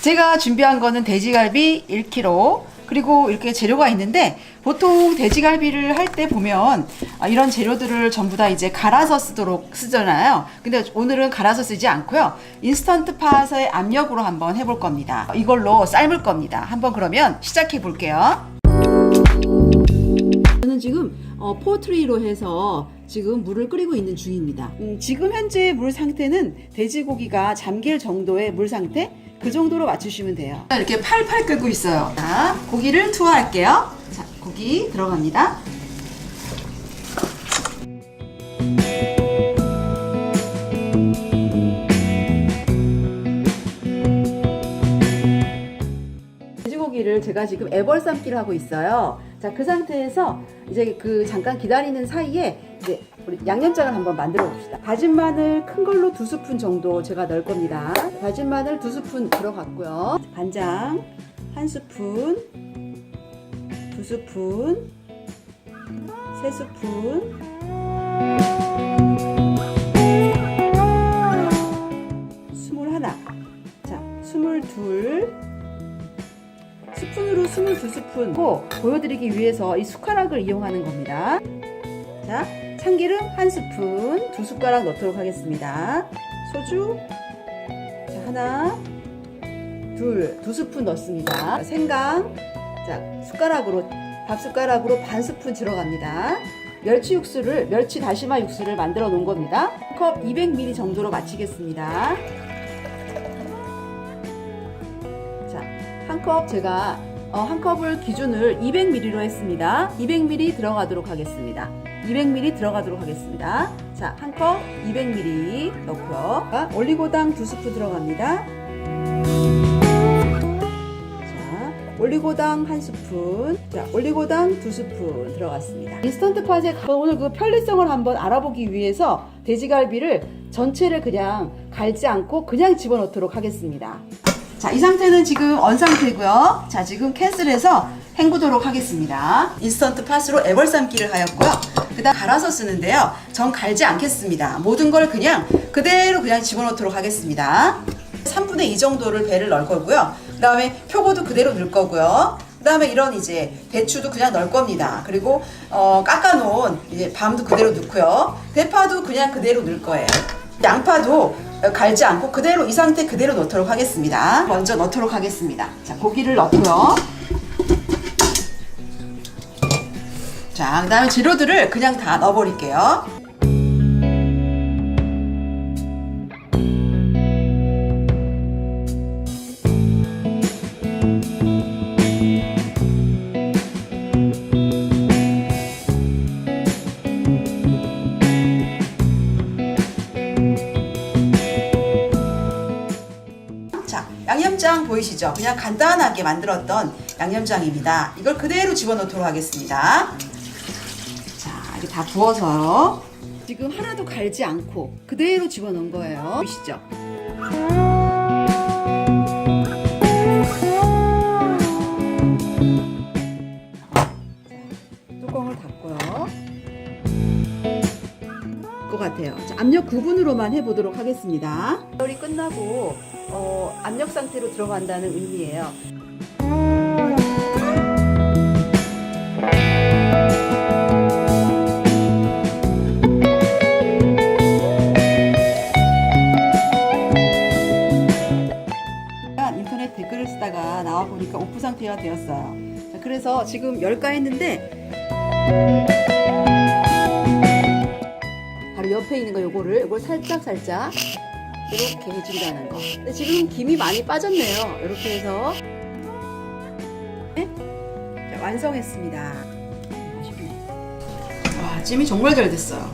제가 준비한 거는 돼지갈비 1kg 그리고 이렇게 재료가 있는데 보통 돼지갈비를 할 때 보면 아, 이런 재료들을 전부 다 이제 갈아서 쓰도록 쓰잖아요. 근데 오늘은 갈아서 쓰지 않고요. 인스턴트 팟의 압력으로 한번 해볼 겁니다. 이걸로 삶을 겁니다. 한번 그러면 시작해 볼게요. 저는 지금 어, 포트리로 해서 지금 물을 끓이고 있는 중입니다. 음, 지금 현재 물 상태는 돼지고기가 잠길 정도의 물 상태 그 정도로 맞추시면 돼요. 이렇게 팔팔 끓고 있어요. 자, 고기를 투하할게요. 자, 고기 들어갑니다. 돼 제가 지금 애벌 삶기를 하고 있어요. 자, 그 상태에서 이제 그 잠깐 기다리는 사이에 이제 우리 양념장을 한번 만들어 봅시다. 다진 마늘 큰 걸로 두 스푼 정도 제가 넣을 겁니다. 다진 마늘 두 스푼 들어갔고요. 간장 한 스푼, 두 스푼, 세 스푼, 스푼으로 22스푼 고 보여드리기 위해서 이 숟가락을 이용하는 겁니다. 자, 참기름 한 스푼, 두 숟가락 넣도록 하겠습니다. 소주 자, 하나, 둘, 두 스푼 넣습니다. 생강 자, 숟가락으로 밥 숟가락으로 반 스푼 들어갑니다. 멸치 육수를 멸치 다시마 육수를 만들어 놓은 겁니다. 컵 200ml 정도로 마치겠습니다. 컵 제가 어, 한 컵을 기준을 200ml로 했습니다. 200ml 들어가도록 하겠습니다. 200ml 들어가도록 하겠습니다. 자, 한 컵 200ml 넣고요. 자, 올리고당 두 스푼 들어갑니다. 자, 올리고당 한 스푼. 자, 올리고당 두 스푼 들어갔습니다. 인스턴트 가- 오늘 그 편리성을 한번 알아보기 위해서 돼지갈비를 전체를 그냥 갈지 않고 그냥 집어넣도록 하겠습니다. 자, 이 상태는 지금 언 상태고요. 자, 지금 캔슬해서 헹구도록 하겠습니다. 인스턴트 팟으로 애벌 삶기를 하였고요. 그다음 갈아서 쓰는데요. 전 갈지 않겠습니다. 모든 걸 그냥 그대로 그냥 집어넣도록 하겠습니다. 3분의 2 정도를 배를 넣을 거고요. 그 다음에 표고도 그대로 넣을 거고요. 그 다음에 이런 이제 배추도 그냥 넣을 겁니다. 그리고 어, 깎아놓은 이제 밤도 그대로 넣고요. 대파도 그냥 그대로 넣을 거예요. 양파도 갈지 않고 그대로 이 상태 그대로 넣도록 하겠습니다. 먼저 넣도록 하겠습니다. 자, 고기를 넣고요. 자, 그다음에 재료들을 그냥 다 넣어버릴게요. 양념장 보이시죠? 그냥 간단하게 만들었던 양념장입니다. 이걸 그대로 집어넣도록 하겠습니다. 자, 이렇게 다 부어서요. 지금 하나도 갈지 않고 그대로 집어넣은 거예요. 보이시죠? 것 같아요. 자, 압력 9분으로만 해보도록 하겠습니다. 열이 끝나고 어, 압력 상태로 들어간다는 의미예요. 인터넷 댓글을 쓰다가 나와 보니까 오프 상태가 되었어요. 자, 그래서 지금 열가 했는데 바로 옆에 있는 거 요거를 요걸 살짝 살짝 이렇게 해준다는 거. 근데 지금 김이 많이 빠졌네요. 이렇게 해서 네? 자, 완성했습니다. 와 찜이 정말 잘 됐어요.